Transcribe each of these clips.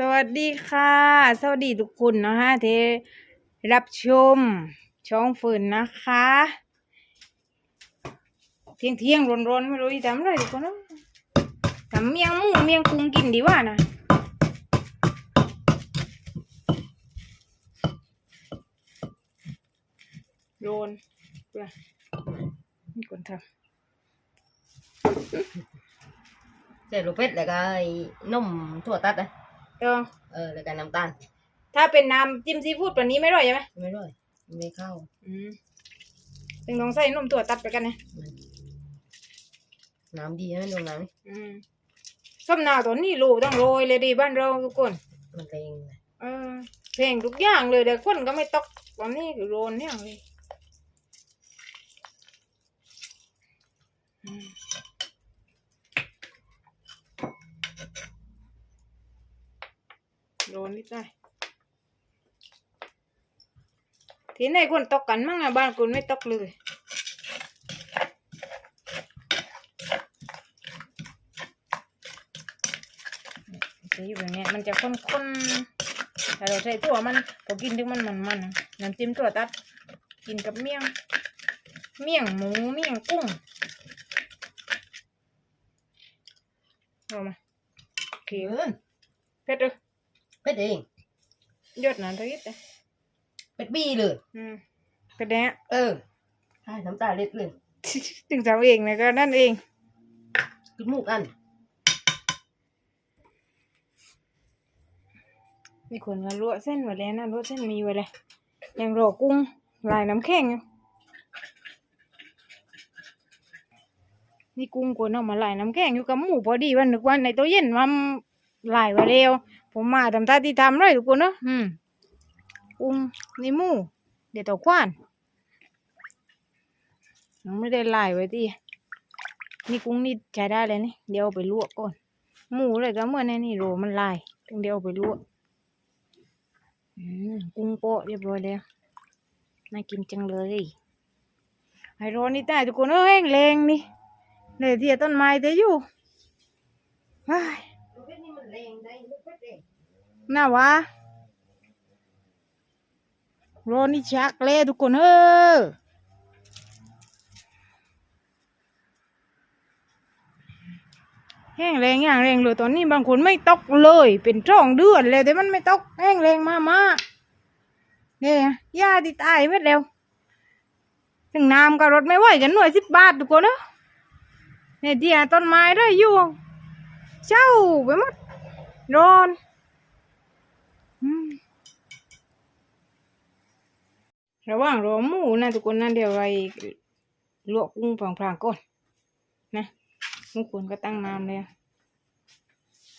สวัสดีค่ะ สวัสดีทุกคนนะคะที่รับชมช่องฝืนนะคะ เที่ยงเที่ยงร้อนร้อนๆไม่รู้จะทำอะไรทุกคนนะทำเมียงหมูเมียงกุ้งกินดีกว่านะโรนเพื่อนี่คนทใส่ลูกเป็ดแล้วก็ไอ้นมถั่วตัดนะ เออ เออแล้วก็น้ำตาลถ้าเป็นน้ำจิ้มซีฟู้ดแบบนี้ไม่อร่อยใช่ไหมไม่ร่อย ไม่เข้าอืมถึงต้องใส่นมตัวตัดไปกันนะน้ำดีนะนมน้ำนี่อืมส้มนาวตอนนี้ลูกต้องโรยเลยดีบ้านเราทุกคนมันก็เองนะเออเพลงทุกอย่างเลยแต่คนก็ไม่ตกตอนนี้คือโรนเนี่ยเลยอืม โรนนิดหน่อยที่ไหนคนตกกันมั่งอะบ้านคุณไม่ตกเลยจะอยู่แบบเนี้ยมันจะข้นๆแต่เราใส่ตัวมันพอกินถึงมันมันมันๆน้ำจิ้มตัวตัดกินกับเมี่ยง เมี่ยงหมูเมี่ยงกุ้งเอามาโอเคเออเผ็ดเลย เป็ดเอง ยอดหนานทวิตเลยเป็ดบี้เลย อืมเผ็ดแน่เออใช่น้ำตาเล็ดเลยถึงทำเองนะก็นั่นเองกินหมูกันมีคนมาลวกเส้นไว้แล้วนะลวกเส้นมีไว้เลยยังรอกุ้งลายน้ำแข็งอยู่นี่กุ้งกวนออกมาลายน้ำแข็งอยู่กับหมูพอดีวันนึกวันในตู้เย็นมันลายไว้เร็ว ผมมาทำท่าที่ทำเลยทุกคนเนาะอืมกุ้งนี่หมูเดี๋ยวตัวควานยังไม่ได้ลายไว้ที่นี่กุ้งนี่ใช้ได้เลยนี่เดี๋ยวเอาไปลวกก่อน หมูเลยก็เหมื่อนในนี่โรมันลายต้องเดี๋ยวเอาไปลวกอืมกุ้งโปะเรียบร้อยแล้วน่ากินจังเลยไอร้อนนี่ตายทุกคนเอ้ยแรงนี่เลยเทียต้นไม้เตอยู่ว้าย น่าวะร้อนนี่ชักเลยทุกคนเออแห้งแรงอย่างแรงเลยตอนนี้บางคนไม่ตกเลย เป็นจ้องเดือนเลยแต่มันไม่ตกแห้งแรงมากมากๆเนี่ยหญ้าที่ตายหมดแล้วถึงน้ำกับรถไม่ไหวกันหน่วยสิบบาททุกคนเนอะเนี่ยเดียต้นไม้ได้อยู่เจ้าไปหมดร้อนอืม ระหว่างรอหมูนะทุกคนนะเดี๋ยวไปลวกกุ้งพลางๆก่อนนะมุกคนก็ตั้งน้ำเลยอะ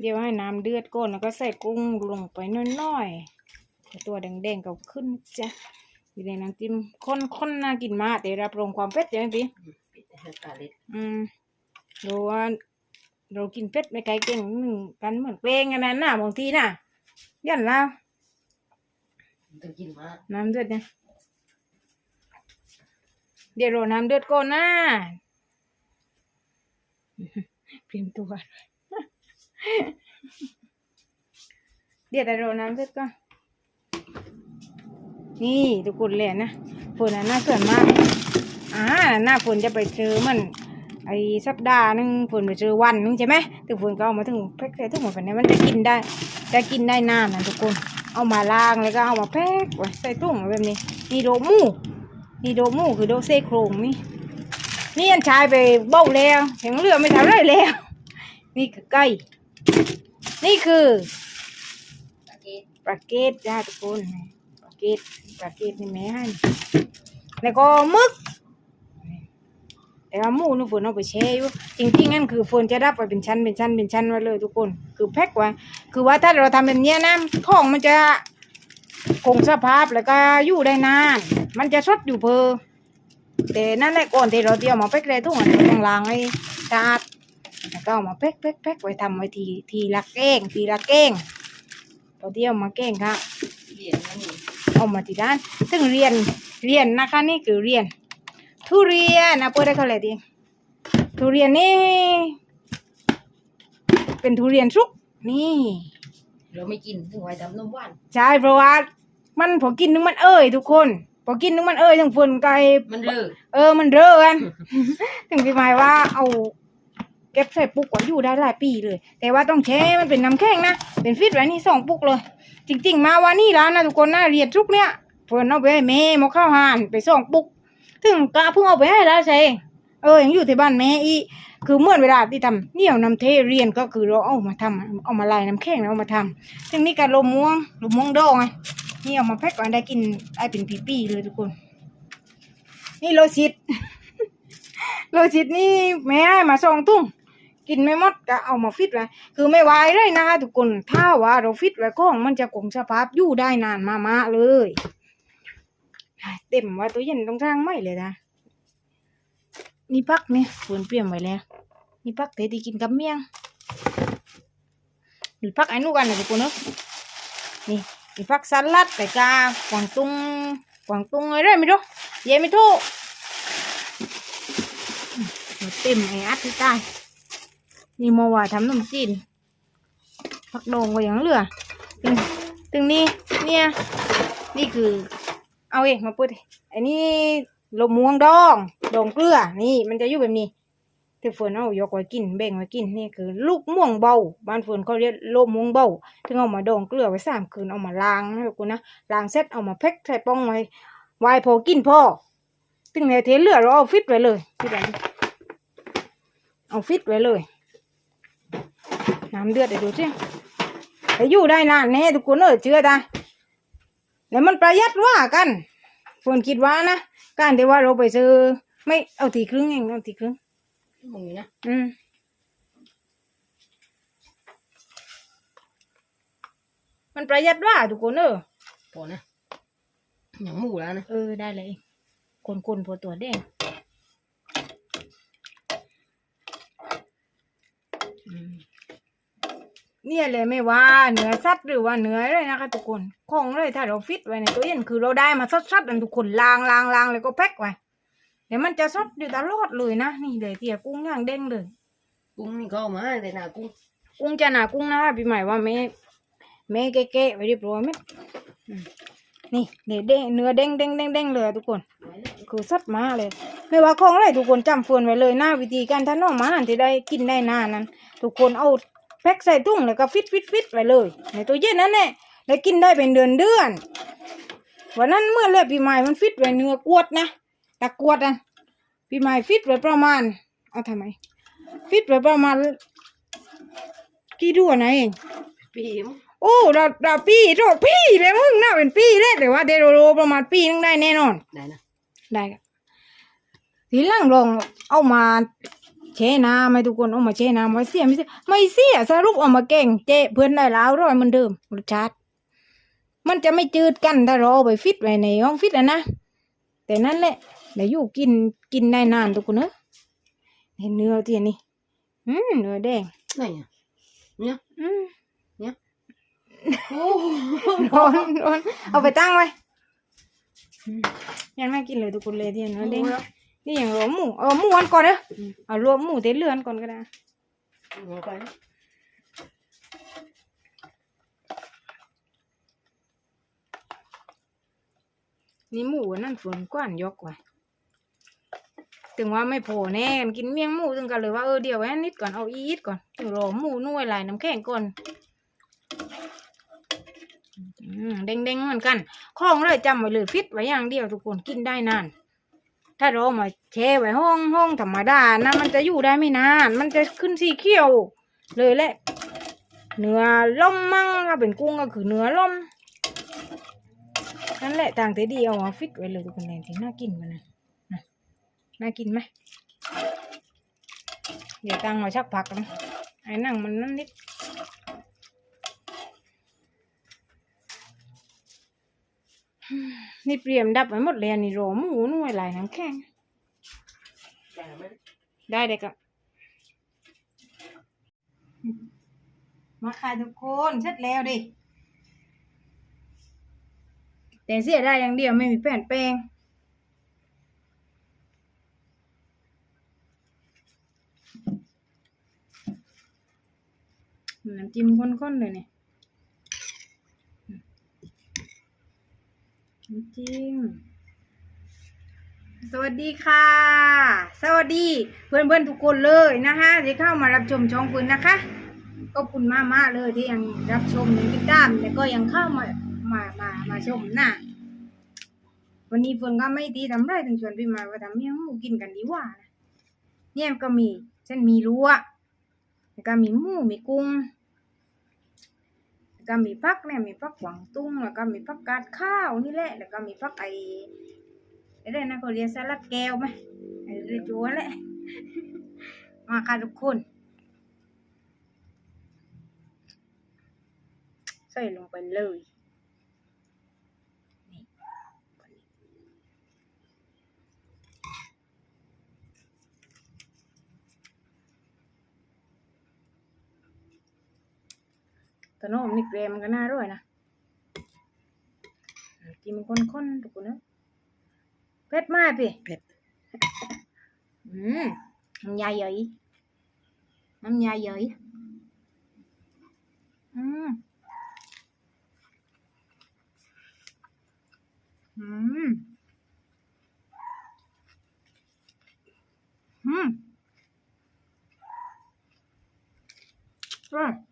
เดี๋ยวให้น้ำเดือดก่อนแล้วก็ใส่กุ้งลงไปน้อยๆตัวแดงๆก็ขึ้นจ้ะอยู่ในน้ำจิ้มข้นๆน่ากินมากแต่รับรองความเผ็ดใช่ไหมพี่เป็ดน้ำตาเล็ดอืมเราว่าเรากินเผ็ดไม่ไกลเก่งหนึ่งกันเหมือนเป้งกันนะน่ะบางทีน่ะยันแล้วต้องกินมากน้ำเดือดเนี่ย เดี๋ยวรอน้ำเดือดก่อนนะเปลี่ยนตัว เดี๋ยวแต่รอน้ำเดือดก่อน นี่ทุกคนเลยนะฝนน่ะน่าเกินมากอ่าหน้าฝนจะไปเจอมันไอ้สัปดาห์นึงฝนไปเจอวันนึงใช่ไหมถึงฝนก็เอามาถึงแพ็คได้ทั้งหมดแบบนี้มันจะกินได้จะกินได้นานนะทุกคน เอามาล้างแล้วก็เอามาแพ็คไว้ใส่ถุงแบบนี้นี่โดหมู นี่โดมูคือโดเซโครงนี่นี่อันชายไปเบ้าแล้วแข็งเหลือไม่ทำไรแล้ว นี่คือไก่นี่คือตะเกียบปลาเกตจ้าทุกคนปลาเกตปลาเกตนี่แม่ให้แล้วก็มึกแต่ว่าหมูนี่ฝนเอาไปแช่อยู่จริงๆนั่นคือฝนจะรับไปเป็นชั้นเป็นชั้นเป็นชั้นไว้เลยทุกคน คือแพ็คไว้คือว่าถ้าเราทำแบบเนี้ยนะของมันจะ คงสภาพแล้วก็อยู่ได้นาน มันจะสดอยู่เพอแต่นั่นแหละก่อนที่เราเตรียมมาแพ็คเลยทุกคนเราต้องล้างให้สะอาดแล้วก็เอามาแพ็คแพ็คแพ็คไว้ทำไว้ทีทีละแกล้งทีละแกล้งพอเที่ยวมาเก่งค่ะเหรียญนั่นนี่เอามาที่ด้าน ซึ่งเรียนเรียนนะคะนี่คือเรียน ทุเรียนนะพูดได้เขาเลยดีทุเรียนนี่เป็นทุเรียนสุกนี่ เราไม่กินถึงไว้ทำนมหวานใช่เพราะว่ามันพอกินนึงมันเอ่ยทุกคนพอกินนึงมันเอ่ยทั้งฝนไก่มันเลิกเออมันเร่อกัน ถึงพี่หมายว่าเอาเก็บใส่ปุกไว้อยู่ได้หลายปีเลย แต่ว่าต้องแช่มันเป็นน้ำแข็งนะเป็นฟิตไว้นี่สองปุกเลย จริง ๆ มาวันนี้แล้วนะทุกคนนะเรียนทุกเนี้ยเพิ่นเอาไปให้แม่หมาข้าวหานไปสองปุก ถึงกะเพิ่งเอาไปให้แล้วใช่ เออยังอยู่ที่บ้านแม่อีคือเมื่อเวลาที่ทำเนี่ยวน้ำเทเรียนก็คือเราเอามาทำเอามาลายน้ำแข็งแล้วเอามาทำซึ่งนี่การลมม่วงลมม่วงดองไงนี่เอามาแพ็คไว้ได้กินได้เป็นปีๆเลยทุกคน นี่โลชิตโลชิตนี่แม่ให้มาสองตุ้งกินไม่หมดก็เอามาฟิตไว้คือไม่ไหวเลยนะทุกคน ถ้าว่าเราฟิตไว้ของมันจะคงสภาพอยู่ได้นานมาๆเลย เต็มว่าตัวเย็นตรงทางไม่เลยนะ นี่พักเนี่ยฝนเปลี่ยนไว้แล้วนี่พักเตดีกินกับเมี่ยงหรือพักไอ้นู่กันนะทุกคนเนอะนี่นี่พักสลัดไปกากวางตุ้งกวางตุ้งอะไรไม่รู้เย่ไม่ถูกมาเต็มไอ้อัดที่ใต้นี่มาว่าทำนมจีนพักโดงก็ยังเหลือตึงตึงนี่เนี่ย นี่คือ เอาเองมาปิดดิอันนี้ลมม่วงดอง ดองเกลือ นี่ มันจะอยู่แบบนี้ที่ฝนเอายกไว้กินแบ่งไว้กินนี่คือ ลูกม่วงเบาบ้านฝนเขาเรียกลมม่วงเบาถึงเอามาดองเกลือไว้สามคืนเอามาล้างนะกูนะล้างเสร็จเอามาแพ็คใส่ป้องไว้ไว้พอกินพอถึงในเทเลือเราเอาฟิตไว้เลยฟิตไว้ดิเอาฟิตไว้เลย น้ำเดือดเดี๋ยวดูสิแต่อยู่ได้นานแน่ทุกคนเออเชื่อตาแล้วมันประหยัดว่ากันฝนคิดว่านะการที่ว่าเราไปซื้อ ไม่เอาทีครึ่งเองเอาทีครึ่งมึงอยู่นะอืมมันประหยัดว่าทุกคนเออพอนะอย่างหมูแล้วนะเออได้เลยคนคนๆพอตัวแดงอืมเนี่ยเลยไม่ว่าเนื้อสัตว์หรือว่าเนื้ออะไรนะคะทุกคนของเลยถ้าเราฟิตไว้ในตู้เย็นคือเราได้มาสัดๆอันทุกคนล้างล้างล้างเลยก็แพ็คไว้ เดี๋ยวมันจะสดอยู่ตลอดเลยนะนี่เลยเตียกุ้งย่างเด้งเลยกุ้งนี่ก็เอามาให้แต่หนากุ้งกุ้งจะหนากุ้งนะคะพี่ใหม่ว่าแม่แม่แก่ๆไว้เรียบร้อยไหมอืมนี่เดี๋ยวเด้งเนื้อเด้งเด้งเด้งเด้งเลยทุกคน คือสดมาเลย ไม่ว่าของอะไรทุกคนจำเฟือนไว้เลยหน้าวิธีการทานน้องหมาที่ได้กินได้นานนั้น ทุกคนเอาแพ็คใส่ถุงแล้วก็ฟิตฟิตฟิตไว้เลย ในตู้เย็นนั่นแหละได้กินได้เป็นเดือนเดือนวันนั้นเมื่อเลือพี่ใหม่มันฟิตไว้เนื้อกวดนะ ตะกวดนะพี่ใหม่ฟิตไว้ประมาณ เอาทำไม ฟิตไว้ประมาณกี่เดือนนะเอง ปีมโอ้ดาดาปีโตปีเลยมึงน่าเป็นปีเลยแต่ว่าเดโรโรประมาณปีนึงได้แน่นอน ได้นะได้ครับทีหลังลองเอามาแช่น้ำให้ทุกคนเอามาแช่น้ำไว้เสียไม่เสียไม่เสียสรุปเอามาแกงเจ๊เพื่อนได้แล้วร้อยเหมือนเดิมรสชาติมันจะไม่จืดกันถ้าเราเอาไปฟิตไว้ในห้องฟิตอะนะแต่นั่นแหละ เดี๋ยวอยู่กินกินได้นานทุกคนเนอะเห็นเนื้อที่นี่อืมเนื้อแดงไหนอะเนี่ยอืมโอ้ร้อนร้อนเอาไปตั้งไว้อืมยังไม่กินเลยทุกคนเลยที่เนื้อแดงนี่อย่างรวมหมูเออหมูอันก่อนเนอะเอารวมหมูเต็เลือนก่อนก็ได้เอาไปนะนี่หมูอันนั่นฝนกว้านยกไว้ ถึงว่าไม่พอแน่กันกินเมี่ยงหมูถึงกันเลยว่าเออเดี๋ยวไว้อันนิดก่อนเอาอีทก่อนถึงรอหมูนุ่ยลายน้ำแข็งก่อนอืมเด้งๆเหมือนกันข้องเลยจำไว้เลยฟิตไว้อย่างเดียวทุกคนกินได้นาน ถ้าเราเอมาแช่ไว้ห้องห้องธรรมดานะมันจะอยู่ได้ไม่นาน มันจะขึ้นสีเขียว เลยแหละเนื้อล่มมั่งถ้าเป็นกุ้งก็คือเนื้อล่มนั่นแหละต่างแต่ดีเอาฟิตไว้เลยทุกคนแรงที่น่ากินมันนะ นะน่ากินไหมเดี๋ยวตั้งมาชักผักนะไอ้นั่งมันนั่นนิดนี่เตรียมดับไว้หมดเลยอันนี่รอหมูนุ่ยลายน้ำแข็งได้ไหมได้เลยครับมาค่ะทุกคนเสร็จแล้วดิ แต่เสียได้อย่างเดียวไม่มีแป้นแป้ง น้ำจิ้มข้นๆเลยเนี่ยน้ำจิ้ม สวัสดีค่ะ สวัสดี เพื่อนๆทุกคนเลยนะคะที่เข้ามารับชมช่องคุณนะคะก็คุณมากมากเลยที่ยังรับชมในงติดตามแล้วก็ยังเข้ามามามามาชมนะวันนี้เฟื่อนก็ไม่ดีทำไรถึงชวนพี่มาว่าทำเมี่ยงหมูกินกันดีว่า เนี่ยก็มีเส้นมีรั้วแล้วก็มีหมูมีกุ้งแล้วก็มีพักเนี่ยมีพักหวังตุ้งแล้วก็มีพักกาดข้าวนี่แหละ แล้วก็มีพักไอ้ไอ้เรนะเขาเรียกสลัดแก้วไหมไอ้เรือจัวแหละมาค่ะทุกคนใส่ลงไปเลย ตโน้มนี่เกรมมันก็น่าอร่อยนะกินมันข้นๆทุกคนนะเผ็ดมากพี่เผ็ดอืมน้ำยาเยยน้ำยาเยยอืมอืมอืมอร่อย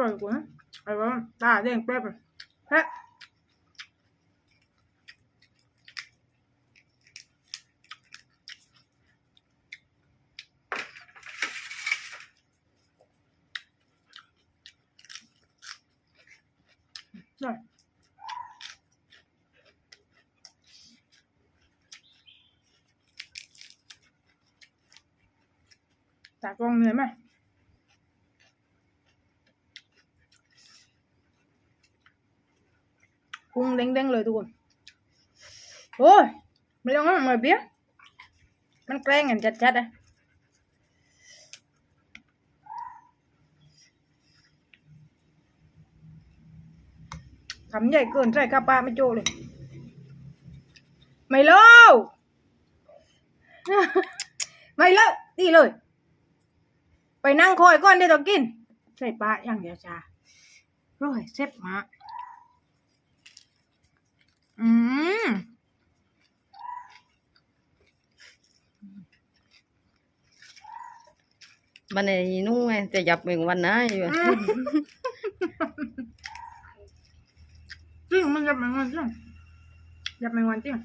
อร่อยกว่านะอร่อยตาแดงแป๊บเลยแป๊บอร่อยตากล้องเหนื่อยไหม พุง เด้งๆเลยทุกคน โอ้ยไม่ต้องมาเบี้ยมันแกล้งกันจัดๆอะทำใหญ่เกินใส่ข้าปลาไม่โจเลย ไม่เล่าไม่เล่าตีเลย ไปนั่งคอยก่อนเดี๋ยวต้องกิน ใส่ปลาอย่างเดียวจ้าร้อยเซ็บมาก อืมมันไอ้นู่นไงจะยับเองวันนะอยู่จริงมันยับแมงวันจริงยับแมงวันจริง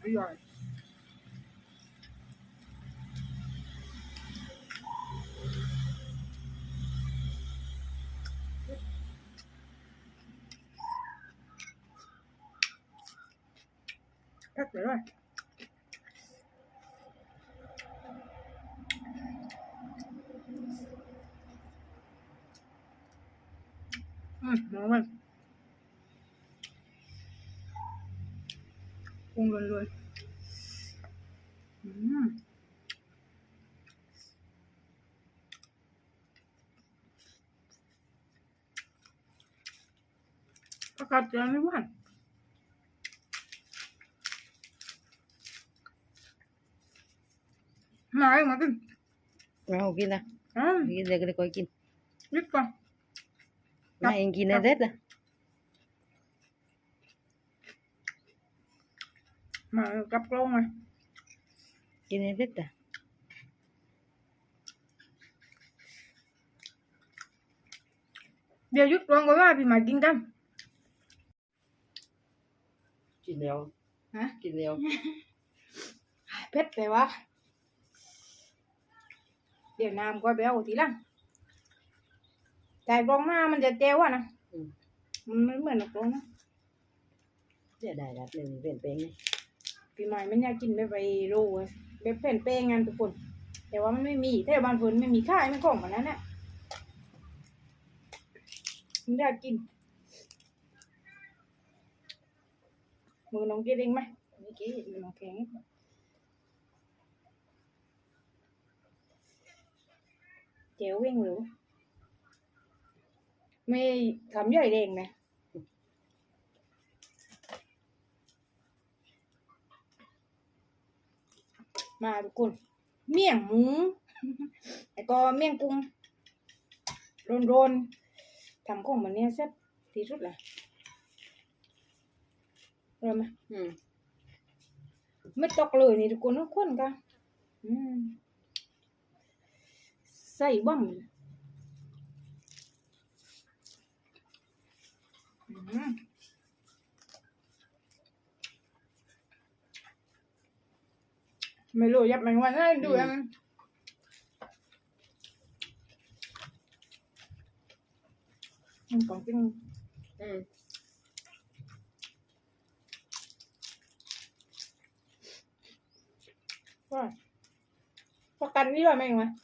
อร่อย แพ็คเลยด้วยอืมน้องมันปรุงรวนๆอืมประกาศเตือนไม่หวา นมาเองมากินเอากินนะอ่ากินเลยก็เลยก็กิน นิดก่อน ไม่ เองกินในเด็ดนะมากับกล้องมากินในเด็ดอะเดี๋ยวหยุดกล้องก็ว่าพี่มากินกันกินแล้วฮะกินแล้วเผ็ดไปวะเดี๋ยวน้ำก็ไปเอาทีหลังแต่กล้องหน้ามันจะเจวอะนะอืม มันไม่เหมือนกับกล้องนะเดี๋ยวได้รับหนึ่งเป็นเป็นไงพี่หมายมันอยากกินแบบไปโรยแบบแผ่นแป้งงานทุกคน แต่ว่ามันไม่มีแถวบ้านฝนไม่มีขายไม่กล่องแบบนั้นน่ะมันอยากกินมือน้องกินเองไหมไม่กินมือน้องแข็ง เจ๋วเว่งหรือ ไม่ทำใหญ่เด้งนะมาทุกคน เมี่ยงหมูแล้วก็เมี่ยงกุ้งโรนๆทำของมันเนี้ยแซ่บที่สุดเลยเริ่มไหมอืมไม่ตกเลยนี่ทุกคนทุกคนกันอืม ใส่บ้อมอืมไม่รู้ยับแมงวันให้ดูยังมันของจริงอืมว่าประกันนี่ว่าแมงวะคุณนะแบบอะเดี๋ยวอืมเดี๋ยวไม่รู้เห็นประมวล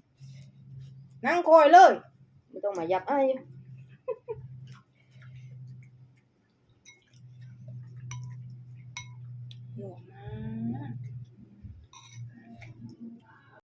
นปุ๊บปุ๊บปุ๊บเดี๋ยวแต่ไม่รู้เดี๋ยวต้องกินมันยับแมงวันเดี๋ยวต้องกินเดี๋ยวนะแมงวันนี่กับของเลยเลยจัดจริงอะไปนั่งคอยเลยไม่ต้องมายับไอ้